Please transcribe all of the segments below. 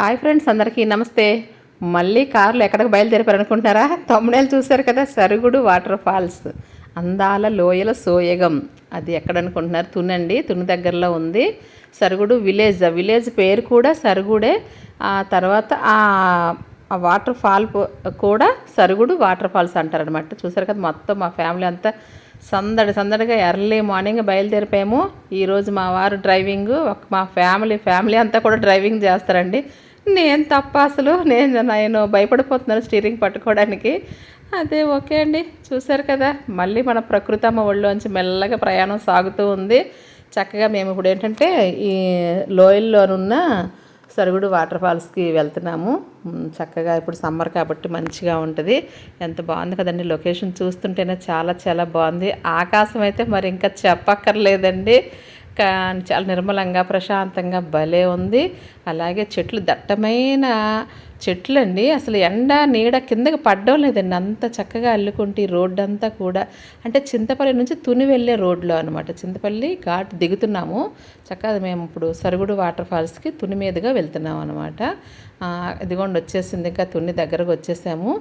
Hi friends అందరికీ నమస్తే. మళ్ళీ కార్లు ఎక్కడికి బయలుదేరిపారు అనుకుంటున్నారా తమ్ముడేలు చూశారు కదా సరుగుడు వాటర్ ఫాల్స్. అందాల లోయల సోయగం. అది ఎక్కడ అనుకుంటున్నారు తునండి తుని దగ్గరలో ఉంది. సరుగుడు విలేజ్. ఆ విలేజ్ పేరు కూడా సరుగుడే. ఆ తర్వాత ఆ వాటర్ ఫాల్ కూడా సరుగుడు వాటర్ ఫాల్స్ అంటారనమాట చూసారు కదా మొత్తం మా ఫ్యామిలీ అంతా సందడి సందడిగా ఎర్లీ మార్నింగ్ బయలుదేరిపోయాము. ఈరోజు మా వారు డ్రైవింగ్ ఒక మా ఫ్యామిలీ ఫ్యామిలీ అంతా కూడా డ్రైవింగ్ చేస్తారండి. నేను తప్ప అసలు నేను నేను భయపడిపోతున్నాను స్టీరింగ్ పట్టుకోవడానికి. అదే ఓకే అండి చూశారు కదా. మళ్ళీ మన ప్రకృతమ్మ ఒళ్ళోంచి మెల్లగా ప్రయాణం సాగుతూ ఉంది. చక్కగా మేము ఇప్పుడు ఏంటంటే ఈ లోయల్లోనున్న సరుగుడు వాటర్ ఫాల్స్కి వెళ్తున్నాము. చక్కగా ఇప్పుడు సమ్మర్ కాబట్టి మంచిగా ఉంటుంది. ఎంత బాగుంది కదండి లొకేషన్ చూస్తుంటేనే చాలా చాలా బాగుంది. ఆకాశం అయితే మరి ఇంకా చెప్పక్కర్లేదండి. చాలా నిర్మలంగా ప్రశాంతంగా భలే ఉంది. అలాగే చెట్లు దట్టమైన చెట్లండి. అసలు ఎండ నీడ కిందకి పడ్డం లేదండి. అంత చక్కగా అల్లుకుంటే రోడ్డు అంతా కూడా. అంటే చింతపల్లి నుంచి తుని వెళ్ళే రోడ్లో అనమాట చింతపల్లి ఘాట్ దిగుతున్నాము. చక్కగా మేము ఇప్పుడు సరుగుడు వాటర్ ఫాల్స్కి తుని మీదుగా వెళ్తున్నాం అనమాట ఇదిగోండి వచ్చేసింది. ఇంకా తుని దగ్గరకు వచ్చేసాము.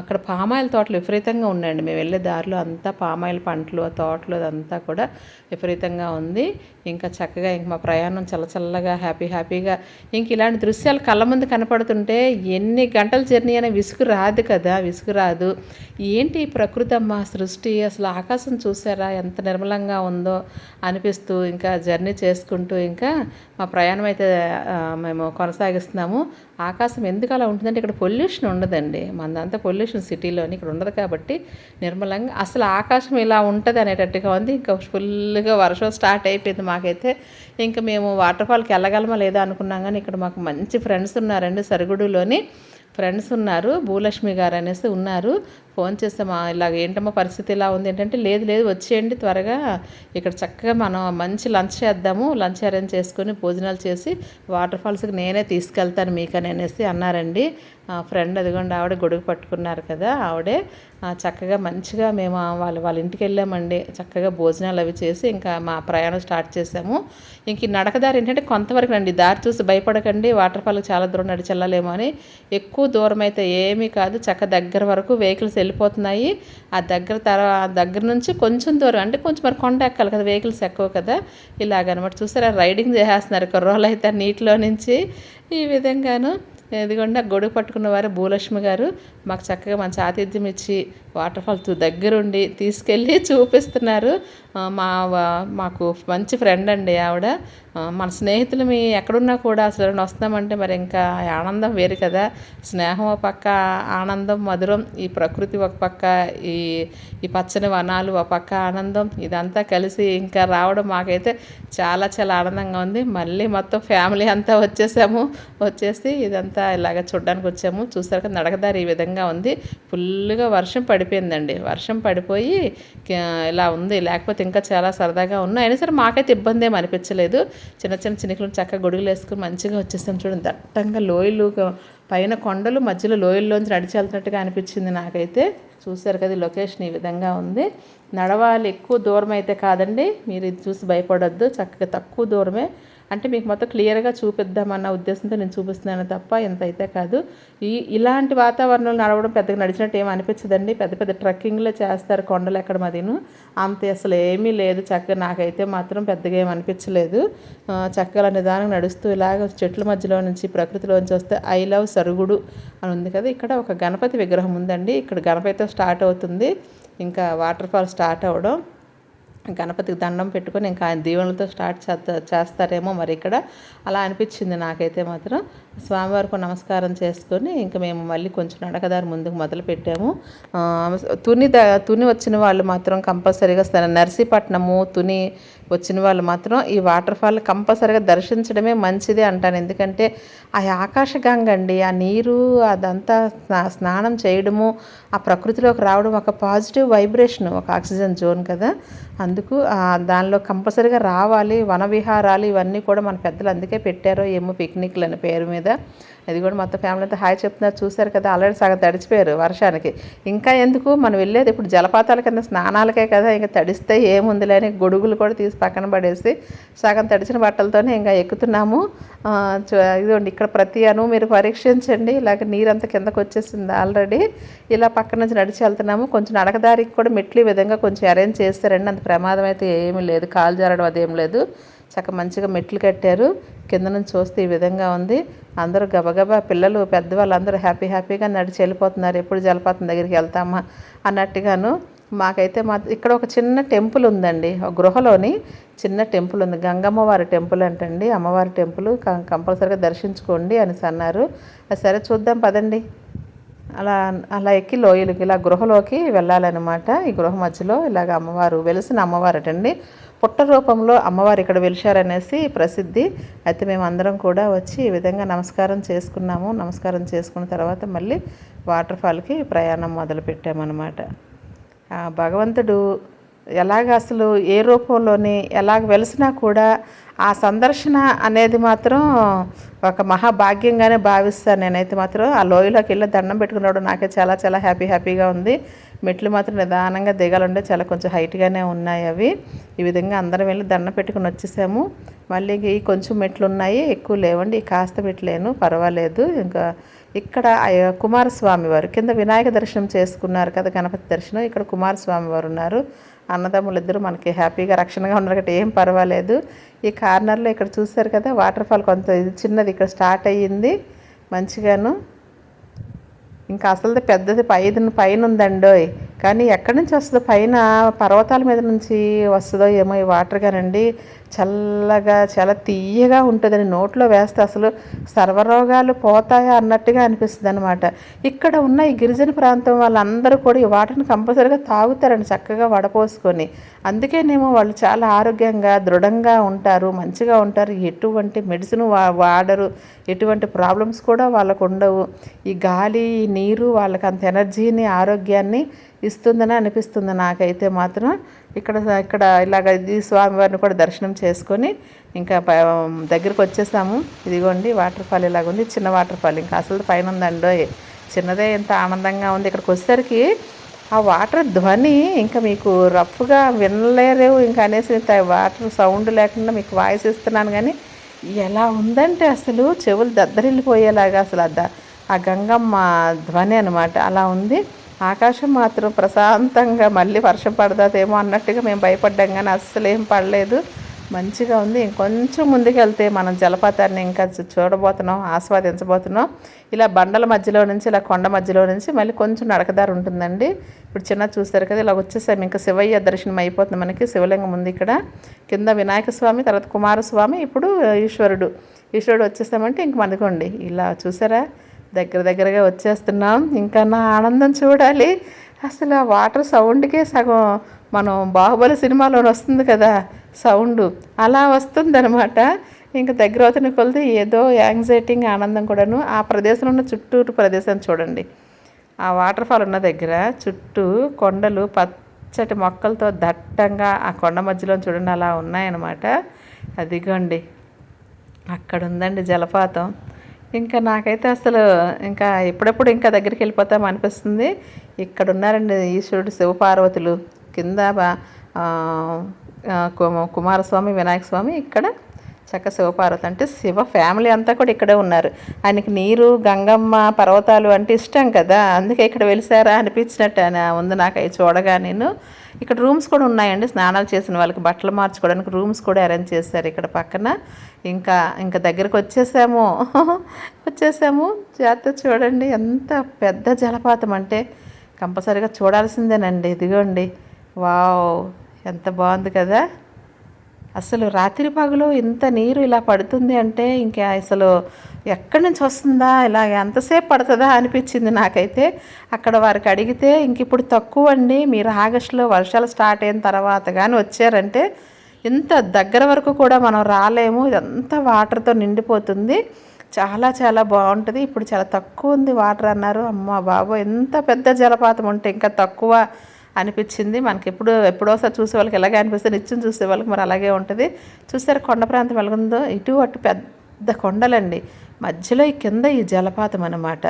అక్కడ పామాయిల్ తోటలు విపరీతంగా ఉన్నాయండి. మేము వెళ్ళే దారిలో అంతా పామాయిల్ పంటలు ఆ తోటలు అదంతా కూడా విపరీతంగా ఉంది. ఇంకా చక్కగా ఇంక మా ప్రయాణం చల్ల చల్లగా హ్యాపీ హ్యాపీగా. ఇంక ఇలాంటి దృశ్యాలు కళ్ళ ముందు కనపడుతుంటే ఎన్ని గంటల జర్నీ అయినా విసుగు రాదు కదా విసుగు రాదు. ఏంటి ప్రకృతి అమ్మ సృష్టి? అసలు ఆకాశం చూసారా? ఎంత నిర్మలంగా ఉందో అనిపిస్తూ ఇంకా జర్నీ చేసుకుంటూ ఇంకా మా ప్రయాణం అయితే మేము కొనసాగిస్తున్నాము. ఆకాశం ఎందుకు అలా ఉంటుందంటే ఇక్కడ పొల్యూషన్ ఉండదండి. మనదంతా పొల్యూషన్ సిటీలోని ఇక్కడ ఉండదు కాబట్టి నిర్మలంగా అసలు ఆకాశం ఇలా ఉంటుంది అనేటట్టుగా ఉంది. ఇంకా ఫుల్గా వర్షం స్టార్ట్ అయిపోయింది మాకైతే. ఇంకా మేము వాటర్ ఫాల్కి వెళ్ళగలమా లేదా అనుకున్నాం కానీ ఇక్కడ మాకు మంచి ఫ్రెండ్స్ ఉన్నారండి సరుగుడులోని ఫ్రెండ్స్ ఉన్నారు భూలక్ష్మి గారు అనేసి ఉన్నారు. ఫోన్ చేస్తామా ఇలాగ ఏంటమ్మా పరిస్థితి ఇలా ఉంది ఏంటంటే లేదు లేదు వచ్చేయండి త్వరగా. ఇక్కడ చక్కగా మనం మంచి లంచ్ చేద్దాము లంచ్ అరేంజ్ చేసుకొని భోజనాలు చేసి వాటర్ ఫాల్స్కి నేనే తీసుకెళ్తాను మీకని అనేసి అన్నారండి. ఫ్రెండ్ అదిగోండి ఆవిడ గొడుగు పట్టుకున్నారు కదా ఆవిడే. చక్కగా మంచిగా మేము వాళ్ళ వాళ్ళ ఇంటికి వెళ్ళామండి. చక్కగా భోజనాలు అవి చేసి ఇంకా మా ప్రయాణం స్టార్ట్ చేసాము. ఇంక ఈ నడకదారి ఏంటంటే కొంతవరకు రండి దారి చూసి భయపడకండి వాటర్ ఫాల్కి చాలా దూరం నడిచి వెళ్ళలేమో అని. ఎక్కువ దూరం అయితే ఏమీ కాదు చక్క దగ్గర వరకు వెహికల్స్ వెళ్ళిపోతున్నాయి. ఆ దగ్గర తర్వాత దగ్గర నుంచి కొంచెం దూరం అంటే కొంచెం మరి కొండ ఎక్కాలి కదా వెహికల్స్ ఎక్కువ కదా ఇలాగనమాట. చూసారా రైడింగ్ చేసేస్తున్నారు కుర్రోళ్ళు అయితే నీటిలో నుంచి. ఈ విధంగాను ఇదిగోండి ఆ గొడుగు పట్టుకున్న వారు భూలక్ష్మి గారు మాకు చక్కగా మంచి ఆతిథ్యం ఇచ్చి వాటర్ ఫాల్స్ దగ్గరుండి తీసుకెళ్ళి చూపిస్తున్నారు. మా మాకు మంచి ఫ్రెండ్ అండి ఆవిడ. మన స్నేహితులు మీ ఎక్కడున్నా కూడా అసలు వస్తామంటే మరి ఇంకా ఆనందం వేరు కదా. స్నేహం ఒక పక్క ఆనందం మధురం ఈ ప్రకృతి ఒక పక్క ఈ ఈ పచ్చని వనాలు ఒక పక్క ఆనందం ఇదంతా కలిసి ఇంకా రావడం మాకైతే చాలా చాలా ఆనందంగా ఉంది. మళ్ళీ మొత్తం ఫ్యామిలీ అంతా వచ్చేసాము. వచ్చేసి ఇదంతా ఇలాగ చూడడానికి వచ్చాము. చూసారు కదా నడకదారి ఈ విధంగా ఉంది. ఫుల్గా వర్షం పడిపోయిందండి. వర్షం పడిపోయి ఇలా ఉంది. లేకపోతే ఇంకా చాలా సరదాగా ఉన్నాయి అయినా సరే మాకైతే ఇబ్బంది ఏమి అనిపించలేదు. చిన్న చిన్న చినుకులు చక్కగా గొడుగులు వేసుకుని మంచిగా వచ్చేసాం చూడండి. దట్టంగా లోయలు పైన కొండలు మధ్యలో లోయల్లోంచి నడిచి వెళ్తున్నట్టుగా అనిపించింది నాకైతే. చూసారు కదా లొకేషన్ ఈ విధంగా ఉంది. నడవాలి ఎక్కువ దూరం అయితే కాదండి. మీరు ఇది చూసి భయపడొద్దు. చక్కగా తక్కువ దూరమే. అంటే మీకు మొత్తం క్లియర్గా చూపిద్దామన్న ఉద్దేశంతో నేను చూపిస్తున్నాను తప్ప ఎంత అయితే కాదు. ఈ ఇలాంటి వాతావరణంలో నడవడం పెద్దగా నడిచినట్టు ఏం అనిపించదండి. పెద్ద పెద్ద ట్రెక్కింగ్లో చేస్తారు కొండలు ఎక్కడ మదిను. అంతే అసలు ఏమీ లేదు. చక్కగా నాకైతే మాత్రం పెద్దగా ఏం అనిపించలేదు. చక్కగా నిదానంగా నడుస్తూ ఇలాగ చెట్ల మధ్యలో నుంచి ప్రకృతిలోంచి వస్తే ఐ లవ్ సరుగుడు అని ఉంది కదా. ఇక్కడ ఒక గణపతి విగ్రహం ఉందండి. ఇక్కడ గణపతితో స్టార్ట్ అవుతుంది. ఇంకా వాటర్ ఫాల్ స్టార్ట్ అవ్వడం గణపతికి దండం పెట్టుకొని ఇంకా ఆయన దీవెనలతో స్టార్ట్ చేస్తా చేస్తారేమో మరి ఇక్కడ. అలా అనిపించింది నాకైతే మాత్రం. స్వామివారికి నమస్కారం చేసుకొని ఇంకా మేము మళ్ళీ కొంచెం నడకదారి ముందుకు మొదలు పెట్టాము. తుని ద తుని వచ్చిన వాళ్ళు మాత్రం కంపల్సరీగా నర్సీపట్నము తుని వచ్చిన వాళ్ళు మాత్రం ఈ వాటర్ ఫాల్ కంపల్సరీగా దర్శించడమే మంచిది అంటాను. ఎందుకంటే ఆ ఆకాశగంగ అండి ఆ నీరు అదంతా స్నా- స్నానం చేయడము ఆ ప్రకృతిలోకి రావడం ఒక పాజిటివ్ వైబ్రేషన్ ఒక ఆక్సిజన్ జోన్ కదా. అందుకు దానిలో కంపల్సరీగా రావాలి వన విహారాలు ఇవన్నీ కూడా మన పెద్దలు అందుకే పెట్టారో ఏమో పిక్నిక్లు అనే పేరు మీద. అది కూడా మొత్తం ఫ్యామిలీ అంతా హాయ్ చెప్తున్నారు. చూశారు కదా ఆల్రెడీ సగం తడిచిపోయారు వర్షానికి. ఇంకా ఎందుకు మనం వెళ్ళేది? ఇప్పుడు జలపాతాల కింద స్నానాలకే కదా ఇంకా తడిస్తే ఏముందిలే అని గొడుగులు కూడా తీసి పక్కన పడేసి సగం తడిచిన బట్టలతోనే ఇంకా ఎక్కుతున్నాము. ఇదిగోండి ఇక్కడ ప్రతి అణువు మీరు పరీక్షించండి. ఇలాగ నీరంతా కిందకు వచ్చేసింది ఆల్రెడీ ఇలా పక్క నుంచి నడిచి వెళ్తున్నాము. కొంచెం నడకదారికి కూడా మెట్లు విధంగా కొంచెం అరేంజ్ చేస్తారండి అంత ప్రమాదం అయితే ఏమీ లేదు. కాలు జారడం అదేం లేదు. చక్క మంచిగా మెట్లు కట్టారు. కింద నుంచి చూస్తే ఈ విధంగా ఉంది. అందరూ గబగబా పిల్లలు పెద్దవాళ్ళు అందరూ హ్యాపీ హ్యాపీగా నడిచి వెళ్ళిపోతున్నారు. ఎప్పుడు జలపాతం దగ్గరికి వెళ్తామా అన్నట్టుగాను మాకైతే మా ఇక్కడ ఒక చిన్న టెంపుల్ ఉందండి. ఒక గృహలోని చిన్న టెంపుల్ ఉంది. గంగమ్మ వారి టెంపుల్ అంటండి. అమ్మవారి టెంపుల్ కంపల్సరీగా దర్శించుకోండి అని అన్నారు. అది సరే చూద్దాం పదండి. అలా అలా ఎక్కి లోయలకి ఇలా గృహలోకి వెళ్ళాలన్నమాట. ఈ గృహ మధ్యలో ఇలాగ అమ్మవారు వెలిసిన అమ్మవారటండి. పుట్ట రూపంలో అమ్మవారు ఇక్కడ వెలిశారనేసి ప్రసిద్ధి. అయితే మేము అందరం కూడా వచ్చి ఈ విధంగా నమస్కారం చేసుకున్నాము. నమస్కారం చేసుకున్న తర్వాత మళ్ళీ వాటర్ ఫాల్కి ప్రయాణం మొదలుపెట్టామన్నమాట. భగవంతుడు ఎలాగ అసలు ఏ రూపంలోని ఎలాగ వెలిసినా కూడా ఆ సందర్శన అనేది మాత్రం ఒక మహాభాగ్యంగానే భావిస్తాను. నేనైతే మాత్రం ఆ లోయలోకి వెళ్ళి దండం పెట్టుకున్నాడు నాకే చాలా చాలా హ్యాపీ హ్యాపీగా ఉంది. మెట్లు మాత్రం నిదానంగా దిగాలంటే చాలా కొంచెం హైట్గానే ఉన్నాయి అవి. ఈ విధంగా అందరం వెళ్ళి దండం పెట్టుకుని వచ్చేసాము. మళ్ళీ కొంచెం మెట్లు ఉన్నాయి ఎక్కువ లేవండి. కాస్త మెట్లేను పర్వాలేదు. ఇంకా ఇక్కడ కుమారస్వామి వారు కింద వినాయక దర్శనం చేసుకున్నారు కదా గణపతి దర్శనం. ఇక్కడ కుమారస్వామి వారు ఉన్నారు. అన్నదమ్ములు ఇద్దరు మనకి హ్యాపీగా రక్షణగా ఉన్నారు కాబట్టి ఏం పర్వాలేదు. ఈ కార్నర్లో ఇక్కడ చూస్తారు కదా వాటర్ ఫాల్ కొంత ఇది చిన్నది ఇక్కడ స్టార్ట్ అయ్యింది మంచిగాను. ఇంకా అసలు పెద్దది పైన పైన ఉందండోయ్. కానీ ఎక్కడి నుంచి వస్తుందో పైన పర్వతాల మీద నుంచి వస్తుందో ఏమో ఈ వాటర్ కానండి. చల్లగా చాలా తీయగా ఉంటుందని నోట్లో వేస్తే అసలు సర్వరోగాలు పోతాయా అన్నట్టుగా అనిపిస్తుంది అనమాట ఇక్కడ ఉన్న ఈ గిరిజన ప్రాంతం వాళ్ళందరూ కూడా ఈ వాటర్ని కంపల్సరీగా తాగుతారండి చక్కగా వడపోసుకొని. అందుకేనేమో వాళ్ళు చాలా ఆరోగ్యంగా దృఢంగా ఉంటారు మంచిగా ఉంటారు. ఎటువంటి మెడిసిన్ వా వాడరు. ఎటువంటి ప్రాబ్లమ్స్ కూడా వాళ్ళకు ఉండవు. ఈ గాలి ఈ నీరు వాళ్ళకి అంత ఎనర్జీని ఆరోగ్యాన్ని ఇస్తుందని అనిపిస్తుంది నాకైతే మాత్రం. ఇక్కడ ఇక్కడ ఇలాగ ఈ స్వామివారిని కూడా దర్శనం చేసుకొని ఇంకా దగ్గరికి వచ్చేసాము. ఇదిగోండి వాటర్ ఫాల్ ఇలాగ ఉంది. చిన్న వాటర్ ఫాల్ ఇంకా అసలు పైన ఉందండో చిన్నదే ఎంత ఆనందంగా ఉంది. ఇక్కడికి వచ్చేసరికి ఆ వాటర్ ధ్వని ఇంకా మీకు రఫ్గా వినలేరు. ఇంకా అనేసి వాటర్ సౌండ్ లేకుండా మీకు వాయిస్ ఇస్తున్నాను కానీ ఎలా ఉందంటే అసలు చెవులు దద్దరిల్లిపోయేలాగా అసలు ఆ ఆ గంగమ్మ ధ్వని అనమాట అలా ఉంది. ఆకాశం మాత్రం ప్రశాంతంగా మళ్ళీ వర్షం పడదాదేమో అన్నట్టుగా మేము భయపడ్డాం కానీ అస్సలేం పడలేదు. మంచిగా ఉంది. ఇంకొంచెం ముందుకెళ్తే మనం జలపాతాన్ని ఇంకా చూడబోతున్నాం ఆస్వాదించబోతున్నాం. ఇలా బండల మధ్యలో నుంచి ఇలా కొండ మధ్యలో నుంచి మళ్ళీ కొంచెం నడకదారి ఉంటుందండి. ఇప్పుడు చిన్న చూస్తారు కదా ఇలా వచ్చేసాము ఇంకా శివయ్య దర్శనం అయిపోతుంది మనకి శివలింగం ఉంది ఇక్కడ. కింద వినాయక స్వామి తర్వాత కుమారస్వామి ఇప్పుడు ఈశ్వరుడు. ఈశ్వరుడు వచ్చేసామంటే ఇంక మనకోండి ఇలా చూసారా? దగ్గర దగ్గరగా వచ్చేస్తున్నాం. ఇంకా నా ఆనందం చూడాలి. అసలు ఆ వాటర్ సౌండ్కే సగం మనం బాహుబలి సినిమాలో వస్తుంది కదా సౌండ్. అలా వస్తుందనమాట ఇంకా దగ్గర అవుతున్న కొలిది ఏదో యాంగ్జైటింగ్ ఆనందం కూడాను ఆ ప్రదేశంలో ఉన్న చుట్టూరు ప్రదేశాన్ని చూడండి. ఆ వాటర్ ఫాల్ ఉన్న దగ్గర చుట్టూ కొండలు పచ్చటి మొక్కలతో దట్టంగా ఆ కొండ మధ్యలో చూడండి అలా ఉన్నాయన్నమాట. అదిగోండి. అక్కడ ఉందండి జలపాతం. ఇంకా నాకైతే అసలు ఇంకా ఎప్పుడెప్పుడు ఇంకా దగ్గరికి వెళ్ళిపోతాం అనిపిస్తుంది. ఇక్కడ ఉన్నారండి ఈశ్వరుడు శివపార్వతులు. కింద కు- కుమారస్వామి వినాయక స్వామి ఇక్కడ చక్క శివపార్వతి. అంటే శివ ఫ్యామిలీ అంతా కూడా ఇక్కడే ఉన్నారు. ఆయనకి నీరు గంగమ్మ పర్వతాలు అంటే ఇష్టం కదా. అందుకే ఇక్కడ వెలిసారా అనిపించినట్టు ఉంది నాకు అవి చూడగా నేను. ఇక్కడ రూమ్స్ కూడా ఉన్నాయండి. స్నానాలు చేసిన వాళ్ళకి బట్టలు మార్చుకోవడానికి రూమ్స్ కూడా అరేంజ్ చేశారు ఇక్కడ పక్కన. ఇంకా ఇంకా దగ్గరకు వచ్చేసాము. వచ్చేసాము. జాగ్రత్త చూడండి. ఎంత పెద్ద జలపాతం అంటే కంపల్సరీగా చూడాల్సిందేనండి. ఇదిగోండి. వావ్ ఎంత బాగుంది కదా. అసలు రాత్రి పగలు ఇంత నీరు ఇలా పడుతుంది అంటే ఇంకా అసలు ఎక్కడి నుంచి వస్తుందా? ఇలా ఎంతసేపు పడుతుందా అనిపించింది నాకైతే. అక్కడ వారికి అడిగితే ఇంక ఇప్పుడు తక్కువ అండి మీరు ఆగస్టులో వర్షాలు స్టార్ట్ అయిన తర్వాత కానీ వచ్చారంటే ఇంత దగ్గర వరకు కూడా మనం రాలేము ఇదంతా వాటర్తో నిండిపోతుంది. చాలా చాలా బాగుంటుంది ఇప్పుడు చాలా తక్కువ ఉంది వాటర్ అన్నారు. అమ్మ బాబు ఎంత పెద్ద జలపాతం ఉంటే ఇంకా తక్కువ అనిపించింది. మనకి ఎప్పుడు ఎప్పుడోసారి చూసే వాళ్ళకి ఎలాగే అనిపిస్తుంది నిత్యం చూసే వాళ్ళకి మరి అలాగే ఉంటుంది. చూసారు కొండ ప్రాంతం ఎలాగుందో? ఇటు అటు పెద్ద కొండలండి. మధ్యలో ఈ కింద ఈ జలపాతం అన్నమాట.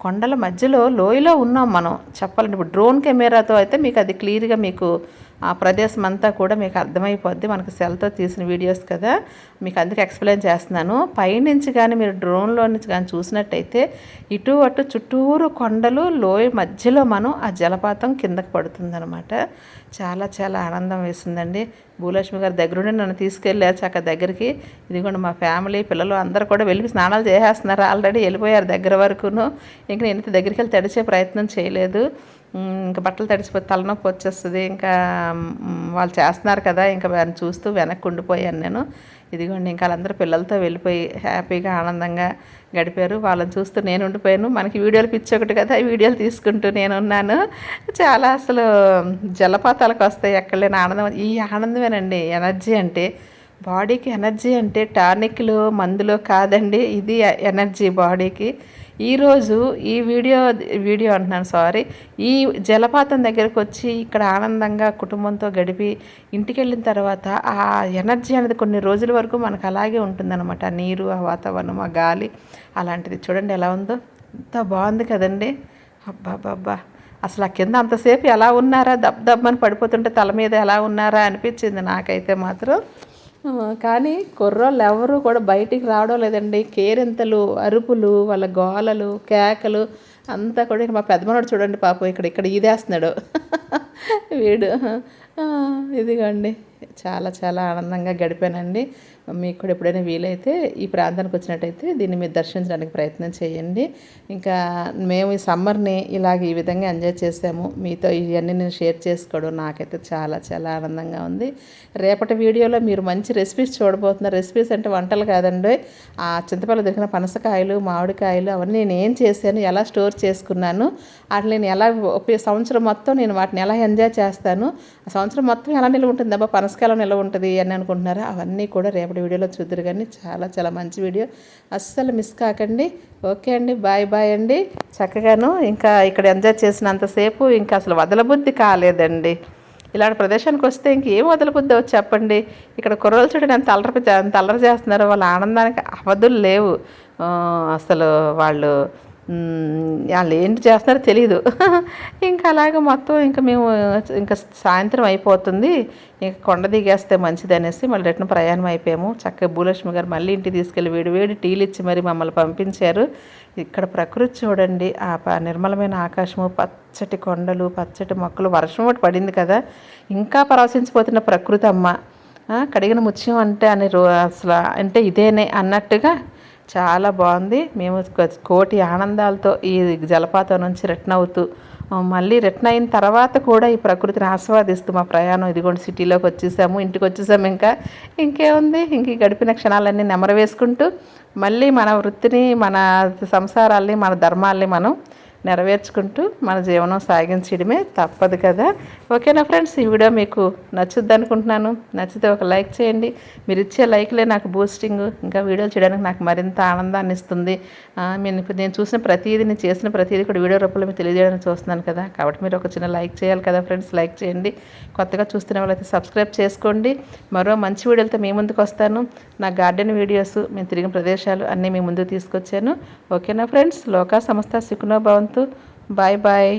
కొండల మధ్యలో లోయలో ఉన్నాం మనం. చెప్పాలంటే ఇప్పుడు డ్రోన్ కెమెరాతో అయితే మీకు అది క్లియర్గా మీకు ఆ ప్రదేశం అంతా కూడా మీకు అర్థమైపోద్ది. మనకు సెల్తో తీసిన వీడియోస్ కదా. మీకు అందుకే ఎక్స్ప్లెయిన్ చేస్తున్నాను. పైనుంచి కానీ మీరు డ్రోన్లో నుంచి కానీ చూసినట్టయితే ఇటు అటు చుట్టూరు కొండలు లోయ మధ్యలో మనం ఆ జలపాతం కిందకి పడుతుందనమాట చాలా చాలా ఆనందం వేసిందండి భూలక్ష్మి గారి దగ్గరుండి నన్ను తీసుకెళ్ళారు చక్క దగ్గరికి ఇదిగోండి మా ఫ్యామిలీ పిల్లలు అందరూ కూడా వెళ్ళి స్నానాలు చేసేస్తున్నారు? ఆల్రెడీ వెళ్ళిపోయారు దగ్గర వరకును. ఇంకా నేను దగ్గరికి వెళ్ళి తడిచే ప్రయత్నం చేయలేదు. ఇంకా బట్టలు తడిసిపోతే తలనొప్పి వచ్చేస్తుంది. ఇంకా వాళ్ళు చేస్తున్నారు కదా ఇంకా వారిని చూస్తూ వెనక్కి ఉండిపోయాను నేను. ఇదిగోండి ఇంకా వాళ్ళందరూ పిల్లలతో వెళ్ళిపోయి హ్యాపీగా ఆనందంగా గడిపారు. వాళ్ళని చూస్తూ నేను ఉండిపోయాను. మనకి వీడియోలు పిచ్చి ఒకటి కదా ఈ వీడియోలు తీసుకుంటూ నేను ఉన్నాను. చాలా అసలు జలపాతాలకు వస్తాయి ఎక్కడ లేని ఆనందం. ఈ ఆనందమేనండి ఎనర్జీ అంటే బాడీకి ఎనర్జీ అంటే టానిక్లు మందులు కాదండి. ఇది ఎనర్జీ బాడీకి. ఈరోజు ఈ వీడియో వీడియో అంటున్నాను సారీ ఈ జలపాతం దగ్గరకు వచ్చి ఇక్కడ ఆనందంగా కుటుంబంతో గడిపి ఇంటికి వెళ్ళిన తర్వాత ఆ ఎనర్జీ అనేది కొన్ని రోజుల వరకు మనకు అలాగే ఉంటుందన్నమాట. నీరు ఆ వాతావరణం ఆ గాలి అలాంటిది. చూడండి ఎలా ఉందో. ఎంత బాగుంది కదండి. అబ్బాబ్బా అసలు ఆ కింద అంతసేపు ఎలా ఉన్నారా? దబ్ దబ్బని పడిపోతుంటే తల మీద ఎలా ఉన్నారా అనిపించింది నాకైతే మాత్రం. కానీ కుర్రోళ్ళు ఎవరు కూడా బయటికి రావడం లేదండి. కేరింతలు అరుపులు వాళ్ళ గోలలు కేకలు అంతా కూడా ఇక మా పెద్దమనోడు చూడండి పాపం ఇక్కడ ఇక్కడ ఇదేస్తున్నాడు వీడు ఇదిగోండి. చాలా చాలా ఆనందంగా గడిపానండి. మీకు కూడా ఎప్పుడైనా వీలైతే ఈ ప్రాంతానికి వచ్చినట్టయితే దీన్ని మీరు దర్శించడానికి ప్రయత్నం చేయండి. ఇంకా మేము ఈ సమ్మర్ని ఇలాగ ఈ విధంగా ఎంజాయ్ చేసాము. మీతో ఇవన్నీ నేను షేర్ చేసుకోవడం నాకైతే చాలా చాలా ఆనందంగా ఉంది. రేపటి వీడియోలో మీరు మంచి రెసిపీస్ చూడబోతున్నారు రెసిపీస్ అంటే వంటలు కాదండి. ఆ చింతపల్లి దొరికిన పనసకాయలు మామిడికాయలు అవన్నీ నేను ఏం చేశాను ఎలా స్టోర్ చేసుకున్నాను వాటిని నేను ఎలా సంవత్సరం మొత్తం నేను వాటిని ఎలా ఎంజాయ్ చేస్తాను ఆ సంవత్సరం మొత్తం ఎలా నిలువ ఉంటుంది అబ్బా పనసకాయలో ఎలా ఉంటుంది అని అనుకుంటున్నారా? అవన్నీ కూడా రేపటి వీడియోలో చూద్దరు కానీ చాలా చాలా మంచి వీడియో. అస్సలు మిస్ కాకండి. ఓకే అండి. బాయ్ బాయ్ అండి. చక్కగాను ఇంకా ఇక్కడ ఎంజాయ్ చేసినంతసేపు ఇంకా అసలు వదలబుద్ధి కాలేదండి. ఇలాంటి ప్రదేశానికి వస్తే ఇంకేం వదలబుద్దో చెప్పండి. ఇక్కడ కుర్రలు చూడండి ఎంత అల్లరి ఎంత అల్లరి చేస్తున్నారో వాళ్ళ ఆనందానికి అవధులు లేవు. అసలు వాళ్ళు వాళ్ళు ఏంటి చేస్తున్నారో తెలియదు ఇంకా అలాగ మొత్తం ఇంకా మేము ఇంకా సాయంత్రం అయిపోతుంది. ఇంకా కొండ దిగేస్తే మంచిది అనేసి మళ్ళీ రిటర్న్ ప్రయాణం అయిపోయాము. చక్కగా భూలక్ష్మి గారు మళ్ళీ ఇంటికి తీసుకెళ్ళి వేడి వేడి టీలు ఇచ్చి మరి మమ్మల్ని పంపించారు. ఇక్కడ ప్రకృతి చూడండి ఆ ప- నిర్మలమైన ఆకాశము పచ్చటి కొండలు పచ్చటి మొక్కలు. వర్షం ఒకటి పడింది కదా. ఇంకా పరవశించిపోతున్న ప్రకృతి అమ్మ. కడిగిన ముత్యం అంటే అని రో అసలు అంటే ఇదేనే అన్నట్టుగా చాలా బాగుంది. మేము కోటి ఆనందాలతో ఈ జలపాతం నుంచి రిటర్న్ అవుతూ మళ్ళీ రిటర్న్ అయిన తర్వాత కూడా ఈ ప్రకృతిని ఆస్వాదిస్తూ మా ప్రయాణం ఇదిగోండి సిటీలోకి వచ్చేసాము ఇంటికి వచ్చేసాము ఇంకా. ఇంకేముంది? ఇంక గడిపిన క్షణాలన్నీ నెమరవేసుకుంటూ మళ్ళీ మన వృత్తిని మన సంసారాల్ని మన ధర్మాల్ని మనం నెరవేర్చుకుంటూ మన జీవనం సాగించడమే తప్పదు కదా. ఓకేనా ఫ్రెండ్స్? ఈ వీడియో మీకు నచ్చుద్ది అనుకుంటున్నాను నచ్చితే ఒక లైక్ చేయండి. మీరు ఇచ్చే లైక్లే నాకు బూస్టింగ్ ఇంకా వీడియోలు చేయడానికి నాకు మరింత ఆనందాన్ని ఇస్తుంది. నేను ఇప్పుడు నేను చూసిన ప్రతిదీ నేను చేసిన ప్రతిదీ కూడా వీడియో రూపంలో మీకు తెలియజేయడానికి చూస్తున్నాను కదా. కాబట్టి మీరు ఒక చిన్న లైక్ చేయాలి కదా ఫ్రెండ్స్? లైక్ చేయండి. కొత్తగా చూస్తున్న వాళ్ళైతే సబ్స్క్రైబ్ చేసుకోండి. మరో మంచి వీడియోలతో మీ ముందుకు వస్తాను. నా గార్డెన్ వీడియోస్ మేము తిరిగిన ప్రదేశాలు అన్నీ మీ ముందుకు తీసుకొచ్చాను. ఓకేనా ఫ్రెండ్స్? లోకా సంస్థ సుఖనో భవంతు బాయ్ బాయ్